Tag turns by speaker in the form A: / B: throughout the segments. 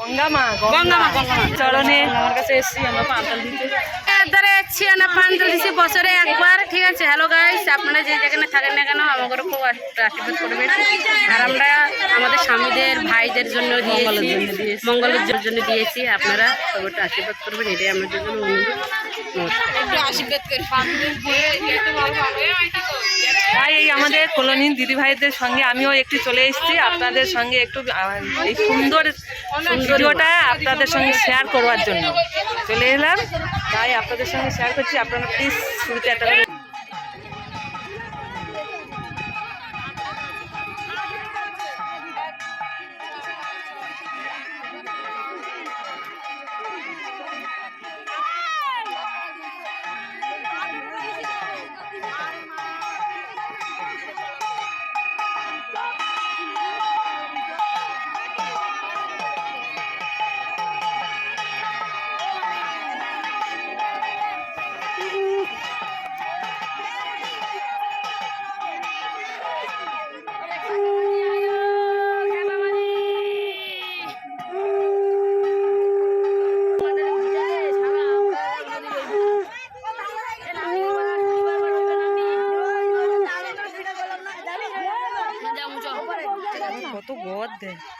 A: গঙ্গামা
B: গঙ্গামা, গঙ্গামা।
A: চরণে আমার কাছে এসেছি আমরা পাঁতাল দিতে।
B: এদারে এসছি আমরা পান্তা দিছি বছরে একবার ঠিক আছে? হ্যালো গাইস আপনারা যে যেখানে থাকেন না কেন খুব আশীর্বাদ করবেন। আর আমরা আমাদের স্বামীদের ভাইদের জন্য দিয়েছি মঙ্গলের জন্য দিয়েছি। আপনারা আশীর্বাদ করবেন এটাই আমাদের জন্য অনুরোধ।
A: তাই এই আমাদের কলোনির দিদি ভাইদের সঙ্গে আমিও একটু চলে এসেছি। আপনাদের সঙ্গে একটু এই সুন্দর সৌন্দর্যটা আপনাদের সঙ্গে শেয়ার করবার জন্য। চলে এলাম। তাই আপনাদের সঙ্গে শেয়ার করছি। আপনারা প্লিজ শুরুতে একটা গদ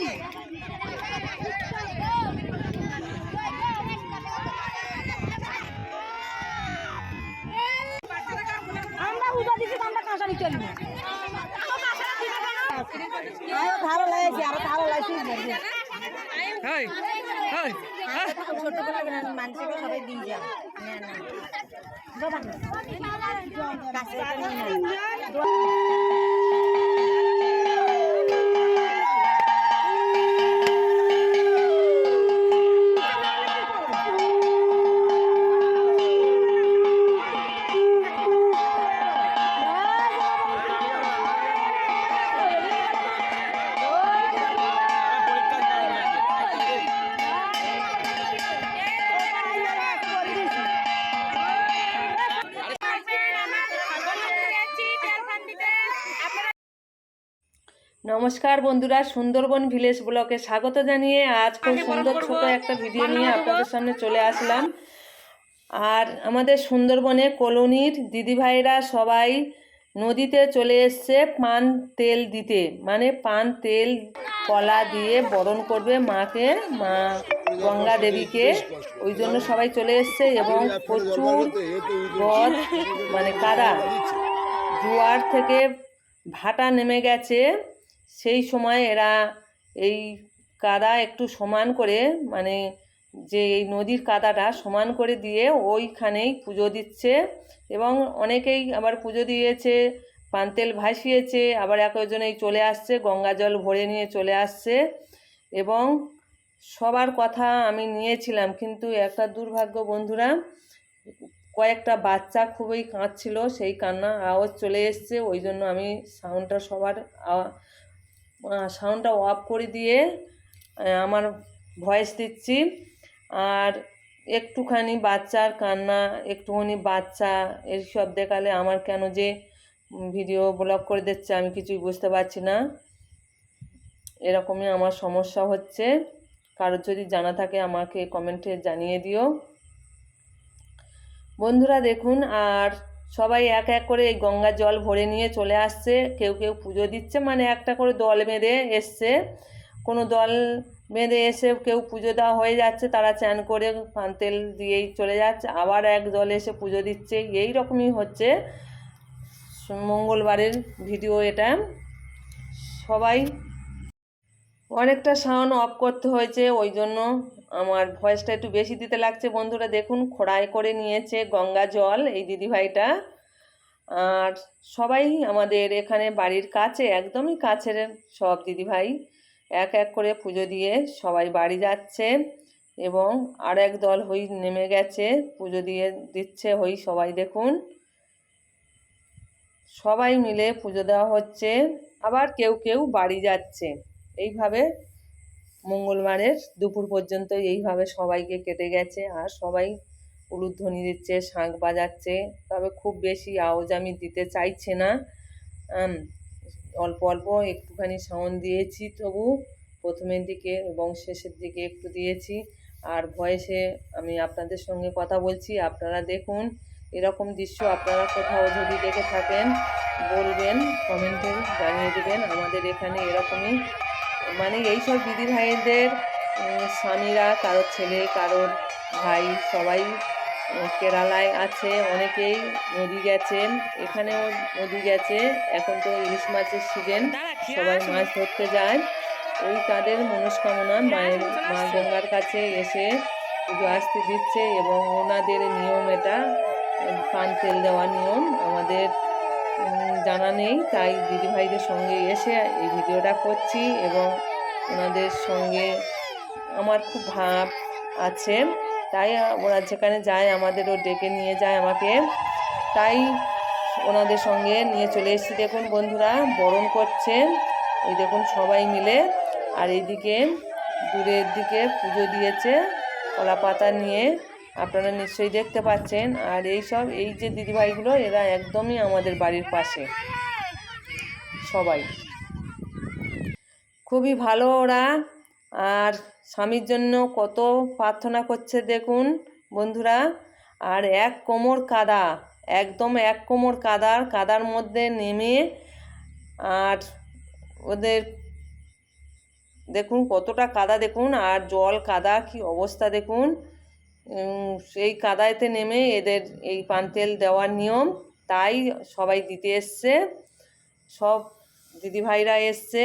A: দেয়
C: আমরা উজা দিছি তো আমরা কাঁসারি চলবো আরও ধারো লাগাইছি আরও ধারো লাগাইছি
A: হেই, হেই, হ্যাঁ।
C: ছোট করে মানুষকে সবাই দিয়ে যাও না না বাবা
A: নমস্কার বন্ধুরা সুন্দরবন ভিলেজ ব্লকে স্বাগত জানিয়ে আজ খুব সুন্দর ছোট একটা ভিডিও নিয়ে আপনাদের সামনে চলে আসলাম। আর আমাদের সুন্দরবনে কলোনির দিদিভাইরা সবাই নদীতে চলে এসছে পান তেল দিতে। মানে পান তেল কলা দিয়ে বরণ করবে মাকে মা গঙ্গা দেবীকে। ওই জন্য সবাই চলে এসছে এবং প্রচুর গদ মানে কাদা জোয়ার থেকে ভাটা নেমে গেছে। সেই সময় এরা এই কাদা একটু সমান করে মানে যে এই নদীর কাদাটা সমান করে দিয়ে ওইখানেই পুজো দিচ্ছে এবং অনেকেই আবার পুজো দিয়েছে পান্তেল ভাসিয়েছে, আবার একজনেই চলে আসছে, গঙ্গা জল ভরে নিয়ে চলে আসছে এবং সবার কথা আমি নিয়েছিলাম কিন্তু একটা দুর্ভাগ্য বন্ধুরা, কয়েকটা বাচ্চা খুবই কাঁদছিল, সেই কান্না আওয়াজ চলে এসছে, ওই জন্য আমি সাউন্ডটা সবার সাউন্ডটা অফ করে দিয়ে আমার ভয়েস দিচ্ছি। আর একটুখানি বাচ্চার কান্না, একটুখানি বাচ্চা এইসব দেখালে আমার কেন যে ভিডিও ব্লগ করে দিচ্ছে আমি কিছুই বুঝতে পারছি না। এরকমই আমার সমস্যা হচ্ছে। কারোর যদি জানা থাকে আমাকে কমেন্টে জানিয়ে দিও। বন্ধুরা দেখুন, আর সবাই এক এক করে এই গঙ্গার জল ভরে নিয়ে চলে আসছে। কেউ কেউ পুজো দিচ্ছে মানে একটা করে দল বেঁধে এসছে। কোনো দল বেঁধে এসে কেউ পুজো দেওয়া হয়ে যাচ্ছে, তারা চান করে পান তেল দিয়েই চলে যাচ্ছে। আবার এক দল এসে পুজো দিচ্ছে, এই রকমই হচ্ছে। মঙ্গলবারের ভিডিও এটা। সবাই অনেকটা সাউন্ড অফ করতে হয়েছে, ওই জন্য আমার ভয়েসটা একটু বেশি দিতে লাগছে, বন্ধুরা দেখুন খোড়ায় করে নিয়েছে গঙ্গা জল, এই দিদিভাইটা। আর সবাই আমাদের এখানে বাড়ির কাছে, একদমই কাছের সব দিদিভাই, এক এক করে পুজো দিয়ে সবাই বাড়ি যাচ্ছে এবং আর এক দল হই নেমে গেছে, পুজো দিয়ে দিচ্ছে হই সবাই দেখুন। সবাই মিলে পুজো দেওয়া হচ্ছে, আবার কেউ কেউ বাড়ি যাচ্ছে। এইভাবে মঙ্গলবারের দুপুর পর্যন্ত এইভাবে সবাইকে কেটে গেছে। আর সবাই উলুধ্বনি দিচ্ছে, শাঁখ বাজাচ্ছে। তবে খুব বেশি আওয়াজ আমি দিতে চাইছে না। অল্প অল্প একটুখানি সাউন্ড দিয়েছি তবু। প্রথমের দিকে এবং শেষের দিকে একটু দিয়েছি। আর ভয়েসে আমি আপনাদের সঙ্গে কথা বলছি। আপনারা দেখুন, এরকম দৃশ্য আপনারা কোথাও যদি দেখে থাকেন, বলবেন, কমেন্টে জানিয়ে দেবেন। আমাদের এখানে এরকমই মানে এইসব দিদি ভাইদের স্বামীরা কারোর ছেলে কারোর ভাই সবাই কেরালায় আছে অনেকেই নদী গেছে এখানেও নদী গেছে এখন তো ইলিশ মাছের সিজন সবাই মাছ ধরতে যায়। ওই তাদের মনস্কামনা মায়ের মা গঙ্গার কাছে এসে পুজো আসতে দিচ্ছে এবং ওনাদের নিয়ম এটা পান তেল দেওয়ার নিয়ম আমাদের জানা নেই, তাই দিদিভাইদের সঙ্গে এসে এই ভিডিওটা করছি এবং ওনাদের সঙ্গে আমার খুব ভাব আছে। তাই ওরা যেখানে যায়, আমাদেরও ডেকে নিয়ে যায় আমাকে। তাই ওনাদের সঙ্গে নিয়ে চলে এসেছি। দেখুন বন্ধুরা, বরণ করছে। ওই দেখুন সবাই মিলে। আর এইদিকে দূরের দিকে পুজো দিয়েছে কলা পাতা নিয়ে। আপনারা নিশ্চয়ই দেখতে পাচ্ছেন। আর এই সব এই যে দিদিভাইগুলো, এরা একদমই আমাদের বাড়ির পাশে। সবাই। খুবই ভালো ওরা। আর স্বামীর জন্য কত প্রার্থনা করছে দেখুন, বন্ধুরা। আর এক কোমর কাদা, একদম এক কোমর কাদার কাদার মধ্যে নেমে আর ওদের দেখুন কতটা কাদা দেখুন। আর জল কাদা, কি অবস্থা দেখুন। সেই কাদাইতে নেমে এদের এই পান তেল দেওয়ার নিয়ম, তাই সবাই দিতে এসছে। সব দিদিভাইরা এসছে।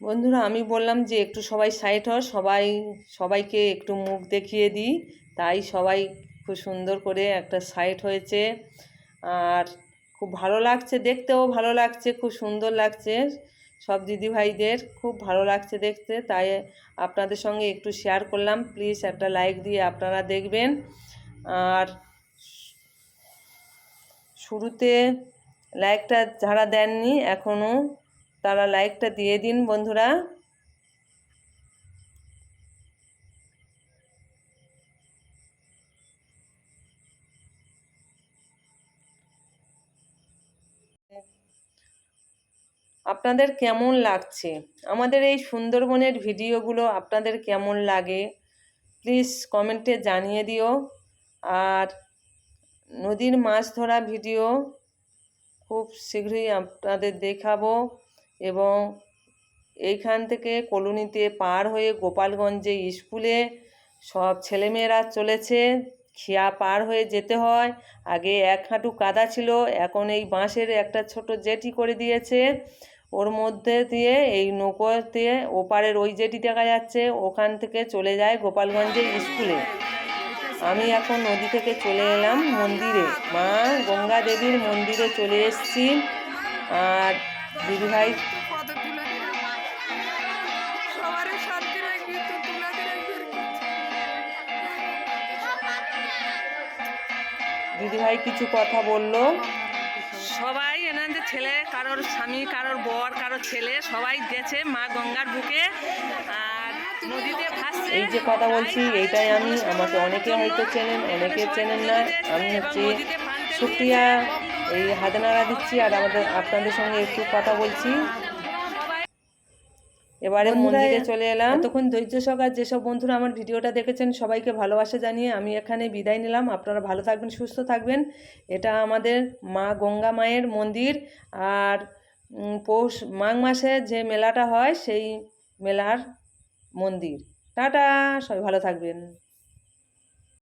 A: বন্ধুরা, আমি বললাম যে একটু সবাই সাইড হ সবাই, সবাইকে একটু মুখ দেখিয়ে দিই। তাই সবাই খুব সুন্দর করে একটা সাইড হয়েছে। আর খুব ভালো লাগছে দেখতেও ভালো লাগছে, খুব সুন্দর লাগছে। সব দিদিভাইদের খুব ভালো লাগছে দেখতে, তাই আপনাদের সঙ্গে একটু শেয়ার করলাম। প্লিজ একটা লাইক দিয়ে আপনারা দেখবেন। আর শুরুতে লাইকটা যারা দেননি, এখনও তারা লাইকটা দিয়ে দিন বন্ধুরা। আপনাদের কেমন লাগছে? আমাদের এই সুন্দরবনের ভিডিওগুলো আপনাদের কেমন লাগে? প্লিজ কমেন্টে জানিয়ে দিও। আর নদীর মাছ ধরা ভিডিও খুব শীঘ্রই আপনাদের দেখাবো এবং এইখান থেকে কলোনিতে পার হয়ে গোপালগঞ্জে স্কুলে সব ছেলেমেয়েরা চলেছে। খেয়া পার হয়ে যেতে হয়। আগে এক হাঁটু কাদা ছিল, এখন এই বাঁশের একটা ছোট জেটি করে দিয়েছে। ওর মধ্যে দিয়ে, এই নৌকো দিয়ে ওপারের ওই জেটি দেখা যাচ্ছে, ওখান থেকে চলে যায় গোপালগঞ্জের স্কুলে। আমি এখন নদী থেকে চলে এলাম মন্দিরে। মা গঙ্গা দেবীর মন্দিরে চলে এসেছি। আর দিদিভাই দিদিভাই কিছু কথা বলল। সবাই ছেলে কারোর স্বামী কারোর বর কারোর ছেলে সবাই গেছে মা গঙ্গার বুকে আর নদীতে ভাসছে। এই যে কথা বলছি এইটাই আমি আমাকে অনেকে হয়তো চেনেন অনেকে চেনেন না। আমি হচ্ছে সুপ্রিয়া এই হাতে নাড়া দিচ্ছি আর আমাদের আপনাদের সঙ্গে একটু কথা বলছি। এবারে মন্দিরে চলে এলাম। তখন ধৈর্য সকাল যেসব বন্ধুরা আমার ভিডিওটা দেখেছেন সবাইকে ভালোবাসা জানিয়ে আমি এখানে বিদায় নিলাম। আপনারা ভালো থাকবেন সুস্থ থাকবেন। এটা আমাদের মা গঙ্গা মায়ের মন্দির। আর পৌষ মাঘ মাসে যে মেলাটা হয় সেই মেলার মন্দির। টাটা! সবাই ভালো থাকবেন।